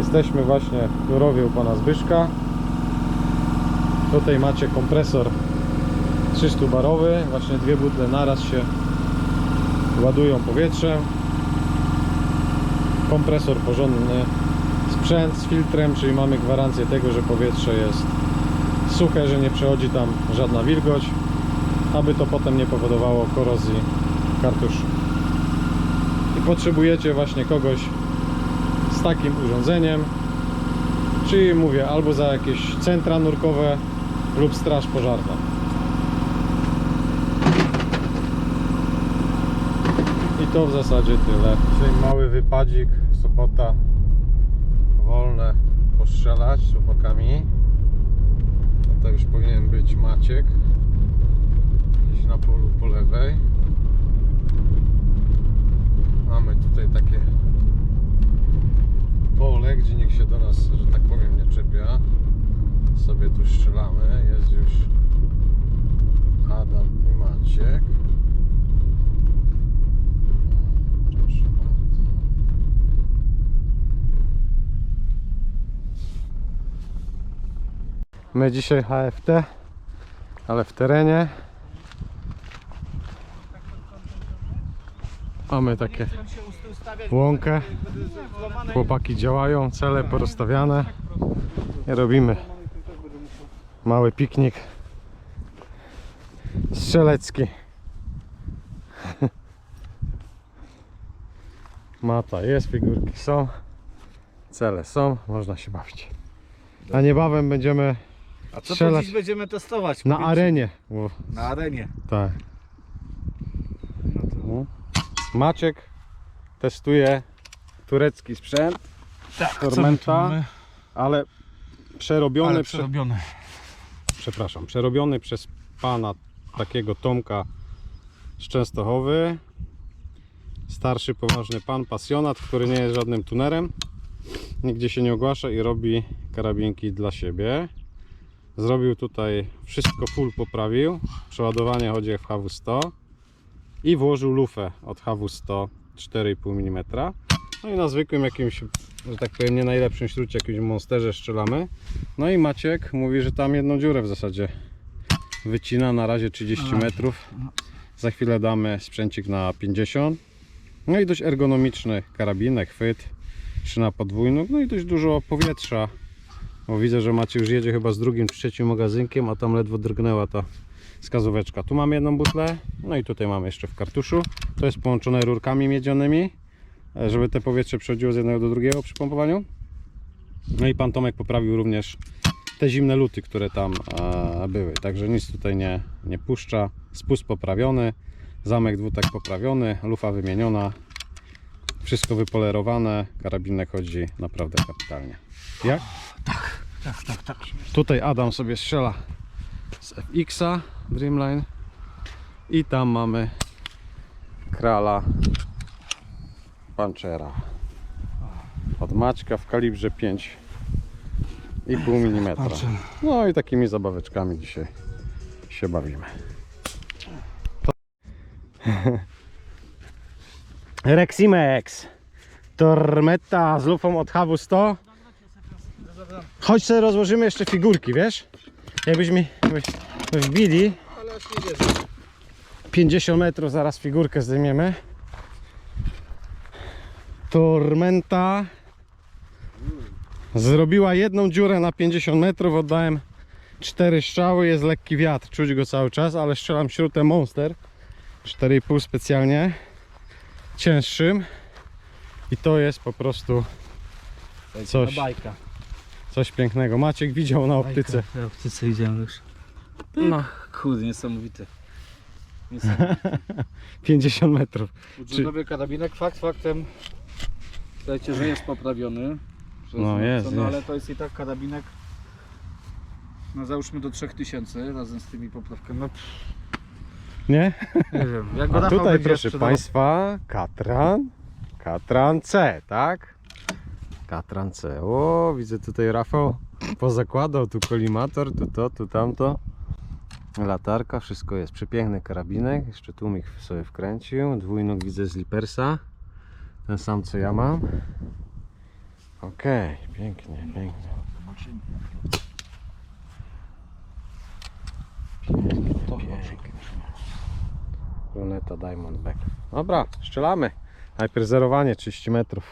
Jesteśmy właśnie w Turowie u pana Zbyszka. Tutaj macie kompresor 300-barowy. Właśnie dwie butle naraz się ładują powietrzem. Kompresor porządny. Sprzęt z filtrem, czyli mamy gwarancję tego, że powietrze jest suche, że nie przechodzi tam żadna wilgoć, aby to potem nie powodowało korozji kartuszu. I potrzebujecie właśnie kogoś z takim urządzeniem, czyli mówię albo za jakieś centra nurkowe lub straż pożarna. I to w zasadzie tyle. Dzisiaj mały wypadzik, sobota, wolne postrzelać z chłopakami. No to już powinien być Maciek. Gdzieś na polu po lewej. Mamy tutaj takie pole, gdzie nikt się do nas, że tak powiem, nie czepia. Sobie tu strzelamy. Jest już Adam i Maciek. My dzisiaj HFT, ale w terenie. Mamy takie łąkę. Chłopaki działają, cele porozstawiane. I robimy mały piknik strzelecki. Mata jest, figurki są, cele są, można się bawić. A niebawem będziemy A co to Strzelać. dziś będziemy testować? na Powiedzcie. arenie. Bo, Na arenie. tak. Maciek testuje turecki sprzęt, Tak, Tormenta, ale przerobiony, ale prze, przerobione. przepraszam, przerobiony przez pana takiego Tomka z Częstochowy. Starszy, poważny pan, pasjonat, który nie jest żadnym tunerem. Nigdzie się nie ogłasza i robi karabinki dla siebie. Zrobił tutaj wszystko full poprawił. Przeładowanie chodzi w HW100 i włożył lufę od HW100 4,5 mm. No i na zwykłym jakimś, że tak powiem, nie najlepszym śrucie, jakimś monsterze strzelamy. No i Maciek mówi, że tam jedną dziurę w zasadzie wycina na razie 30 Na razie. metrów. Za chwilę damy sprzęcik na 50. No i dość ergonomiczny karabinek, chwyt, 3 na podwójną. No i dość dużo powietrza. Bo widzę, że Maciej już jedzie chyba z drugim czy trzecim magazynkiem, a tam ledwo drgnęła ta skazóweczka. Tu mamy jedną butlę, no i tutaj mamy jeszcze w kartuszu. To jest połączone rurkami miedzianymi, e, żeby te powietrze przechodziło z jednego do drugiego przy pompowaniu. No i pan Tomek poprawił również te zimne luty, które tam e, były. Także nic tutaj nie, nie puszcza. Spust poprawiony, zamek dwutak poprawiony, lufa wymieniona. Wszystko wypolerowane, karabinek chodzi naprawdę kapitalnie. Jak? Tak, tak, tak. Tutaj Adam sobie strzela z FX-a Dreamline i tam mamy krala Panchera od Maćka w kalibrze 5,5 mm. No i takimi zabaweczkami dzisiaj się bawimy. Reximex Tormenta z lufą od HW100 Chodź sobie rozłożymy jeszcze figurki, wiesz? Jakbyś mi wy- wbili Ale aż nie wierzę. 50 metrów zaraz figurkę zdejmiemy. Tormenta zrobiła jedną dziurę na 50 metrów, oddałem cztery strzały, jest lekki wiatr, czuć go cały czas, ale strzelam śrutem Monster 4,5 specjalnie cięższym i to jest po prostu Coś. Coś pięknego. Maciek widział na optyce. Na optyce widziałem już. No, Kurde, niesamowite. Niesamowite. 50 metrów. Urzędowy karabinek, fakt faktem. Słuchajcie, że jest poprawiony. Przez No, jest, no, jest. ale to jest i tak karabinek. No załóżmy do 3000 razem z tymi poprawkami. No, pff, Nie? nie wiem. Jak go A Rafał tutaj będzie proszę sprzedawał- Państwa, Katran, Katran C, tak? Katran C. O, widzę tutaj Rafał pozakładał, tu kolimator, tu to, tu tamto latarka, wszystko jest. Przepiękny karabinek, jeszcze tłumik sobie wkręcił. Dwójnóg widzę z Lipersa, ten sam co ja mam. Okej, okay, pięknie, pięknie. Pięknie, pięknie. Luneta Diamondback. Dobra, strzelamy. Najpierw zerowanie 30 metrów.